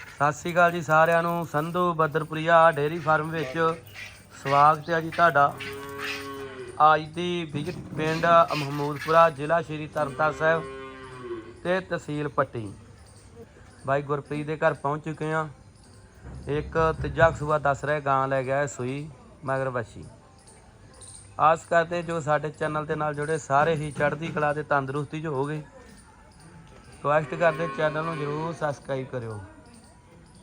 ਸਤਿ ਸ਼੍ਰੀ ਅਕਾਲ ਜੀ ਸਾਰਿਆਂ ਨੂੰ। ਸੰਧੂ ਬੱਦਰਪੁਰੀਆ ਡੇਅਰੀ ਫਾਰਮ ਵਿੱਚ ਸਵਾਗਤ ਹੈ ਜੀ ਤੁਹਾਡਾ। ਅੱਜ ਦੀ ਵਿਜ਼ਿਟ ਪਿੰਡ ਮਹਮੂਦਪੁਰਾ ਜ਼ਿਲ੍ਹਾ ਸ਼੍ਰੀ ਤਰਨਤਾਰਨ ਸਾਹਿਬ ਤੇ ਤਹਿਸੀਲ ਪੱਟੀ। ਬਾਈ ਗੁਰਪ੍ਰੀਤ ਦੇ ਘਰ ਪਹੁੰਚ ਚੁੱਕੇ ਹਾਂ। ਇੱਕ ਤੀਜਾ ਸੂਆ ਦੱਸ ਰਿਹਾ, ਗਾਂ ਲੈ ਗਿਆ ਸੂਈ ਮਗਰ ਵੱਛੀ ਆਸ ਕਰਦੇ ਜੋ ਸਾਡੇ ਚੈਨਲ ਦੇ ਨਾਲ ਜੁੜੇ, ਸਾਰੇ ਹੀ ਚੜ੍ਹਦੀ ਕਲਾ ਤੇ ਤੰਦਰੁਸਤੀ 'ਚ ਹੋਗੇ ਰਿਕੁਐਸਟ ਕਰਦੇ ਚੈਨਲ ਨੂੰ ਜਰੂਰ ਸਬਸਕ੍ਰਾਈਬ ਕਰਿਓ।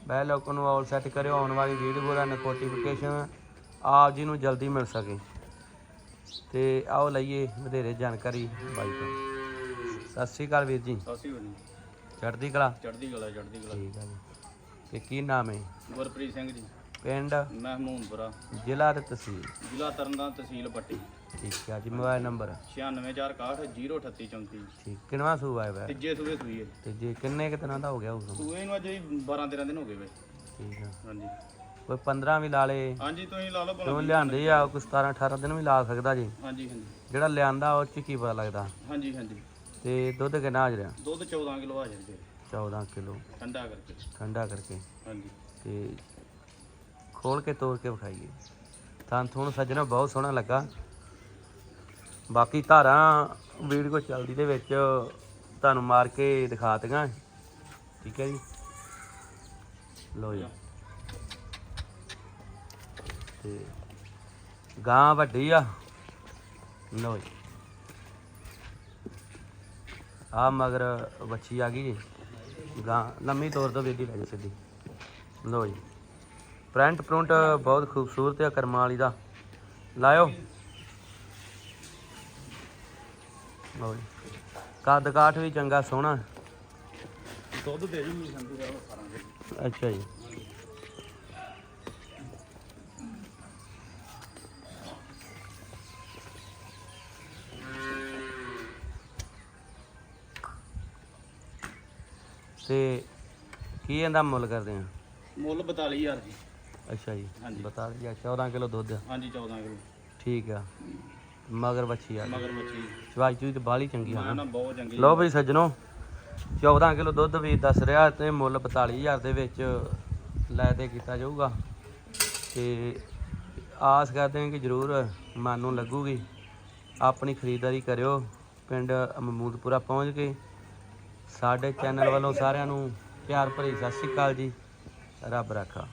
ਬੈਲ ਆਈਕਨ ਨੂੰ ਆਲ ਸੈੱਟ ਕਰਿਓ ਆਉਣ ਵਾਲੀ ਵੀਡੀਓ ਦਾ ਨੋਟੀਫਿਕੇਸ਼ਨ ਆਪ ਜੀ ਨੂੰ ਜਲਦੀ ਮਿਲ ਸਕੇ। ਤੇ ਆਓ ਲਈਏ ਵਧੇਰੇ ਜਾਣਕਾਰੀ ਬਾਈ ਤੋਂ। ਸਤਿ ਸ਼੍ਰੀ ਅਕਾਲ ਵੀਰ ਜੀ। ਸਾਸੀ ਹੋਣੀ ਚੜ੍ਹਦੀ ਕਲਾ? ਚੜ੍ਹਦੀ ਕਲਾ ਚੜ੍ਹਦੀ ਕਲਾ। ਠੀਕ ਹੈ ਜੀ। ਤੇ ਕੀ ਨਾਮ ਹੈ? ਗੁਰਪ੍ਰੀਤ ਸਿੰਘ ਜੀ। ਪਿੰਡ? ਮਹਿਮੂਦਪੁਰਾ ਜ਼ਿਲ੍ਹਾ ਤੇ ਤਹਿਸੀਲ? ਜ਼ਿਲ੍ਹਾ ਤਰਨਤਾਰਨ ਤਹਿਸੀਲ ਪੱਟੀ। ਠੀਕ ਹੈ ਜੀ ਮੋਬਾਈਲ ਨੰਬਰ? 9646603834 ਠੀਕ ਕਿੰਨਵਾ ਸੂਆ ਹੈ ਵੈ? ਤੀਜੇ ਸੂਏ ਸੂਈ ਹੈ ਤੇ ਜੇ ਕਿੰਨੇ ਕੁ ਦਿਨਾਂ ਦਾ ਹੋ ਗਿਆ ਉਸ ਨੂੰ ਸੂਏ ਨੂੰ ਅੱਜ 12 13 ਦਿਨ ਹੋ ਗਏ ਵੇ। ਠੀਕ ਹੈ ਹਾਂਜੀ। ਕੋਈ 15 ਵੀ ਲਾ ਲੇ ਹਾਂਜੀ ਤੁਸੀਂ ਲਾ ਲਓ ਭਲਾ। ਲਿਆਂਦੇ ਆ ਕੋਈ 17 18 ਦਿਨ ਵੀ ਲਾ ਸਕਦਾ ਜੀ। ਹਾਂਜੀ ਹਾਂਜੀ। ਜਿਹੜਾ ਲਿਆਂਦਾ ਉਹ ਚ ਕੀ ਪਤਾ ਲੱਗਦਾ? ਹਾਂਜੀ ਹਾਂਜੀ। ਤੇ ਦੁੱਧ ਕਿੰਨਾ ਆ ਰਿਹਾ? ਦੁੱਧ 14 ਕਿਲੋ ਆ ਜਾਂਦੇ 14 ਕਿਲੋ। ਠੰਡਾ ਕਰਕੇ। ਠੰਡਾ ਕਰਕੇ। ਹਾਂਜੀ। ਤੇ ਖੋਲ ਕੇ ਤੋੜ ਕੇ ਵਿਖਾਈਏ। ਤਾਂ ਤੁਹਾਨੂੰ ਸੱਜਣਾ ਬਹੁਤ ਸੋਹਣਾ ਲੱਗਾ। ਬਾਕੀ ਧਾਰਾਂ ਵੀਡੀਓ ਚੱਲਦੀ ਦੇ ਵਿੱਚ ਤੁਹਾਨੂੰ ਮਾਰ ਕੇ ਦਿਖਾ ਦਗਾ ਠੀਕ ਹੈ ਜੀ। ਲੋ ਜੀ। ਤੇ ਗਾਂ ਵੱਡੀ ਆ। ਲੋ ਜੀ। ਆ ਮਗਰ ਵੱਛੀ ਆ ਗਈ ਜੀ। ਗਾਂ ਲੰਮੀ ਤੌਰ ਤੋਂ ਬੇਦੀ ਲੈ ਜਾ ਸਿੱਧੀ। ਲੋ ਜੀ। ਪ੍ਰਿੰਟ ਪ੍ਰਿੰਟ ਬਹੁਤ ਖੂਬਸੂਰਤ ਹੈ ਕਰਮਾਂ ਵਾਲੀ ਦਾ। ਲਾਇਓ। ਲਓ ਜੀ। ਕੱਦ ਕਾਠ ਵੀ ਚੰਗਾ ਸੋਹਣਾ। ਦੁੱਧ ਦੇ ਜੀ ਸੰਧੂ ਸਾਹਿਬ 18 ਕਿਲੋ ਅੱਛਾ ਜੀ। ਤੇ ਕੀ ਇਹਦਾ ਮੁੱਲ ਕਰਦੇ ਆ? ਮੁੱਲ 42000 ਜੀ। ਅੱਛਾ ਜੀ ਹਾਂਜੀ। ਬਤਾ ਦਿਆ 14 ਕਿਲੋ ਦੁੱਧ। ਹਾਂਜੀ 14 ਕਿਲੋ। ਠੀਕ ਆ। ਮਗਰ ਬੱਚੀ ਆ। ਮਗਰ ਮੱਛੀ ਚਵਾਈ ਚੂਈ ਤੇ ਬਾਹਲੀ ਚੰਗੀ ਆ ਨਾ ਨਾ ਬਹੁਤ ਚੰਗੀ ਲਓ ਬਈ ਸੱਜਣੋ 14 ਕਿਲੋ ਦੁੱਧ ਵੀ ਦੱਸ ਰਿਹਾ ਤੇ ਮੁੱਲ 42000 ਦੇ ਵਿੱਚ ਲੈ ਤੇ ਕੀਤਾ ਜਾਊਗਾ। ਤੇ ਆਸ ਕਰਦੇ ਹਾਂ ਕਿ ਜ਼ਰੂਰ ਮਨ ਨੂੰ ਲੱਗੂਗੀ। ਆਪਣੀ ਖਰੀਦਦਾਰੀ ਕਰਿਓ। ਪਿੰਡ ਮਮੂਦਪੁਰਾ ਪਹੁੰਚ ਕੇ ਸਾਡੇ ਚੈਨਲ ਵੱਲੋਂ ਸਾਰਿਆਂ ਨੂੰ ਪਿਆਰ ਭਰੀ ਸਤਿ ਸ਼੍ਰੀ ਅਕਾਲ ਜੀ। ਰੱਬ ਰਾਖਾ।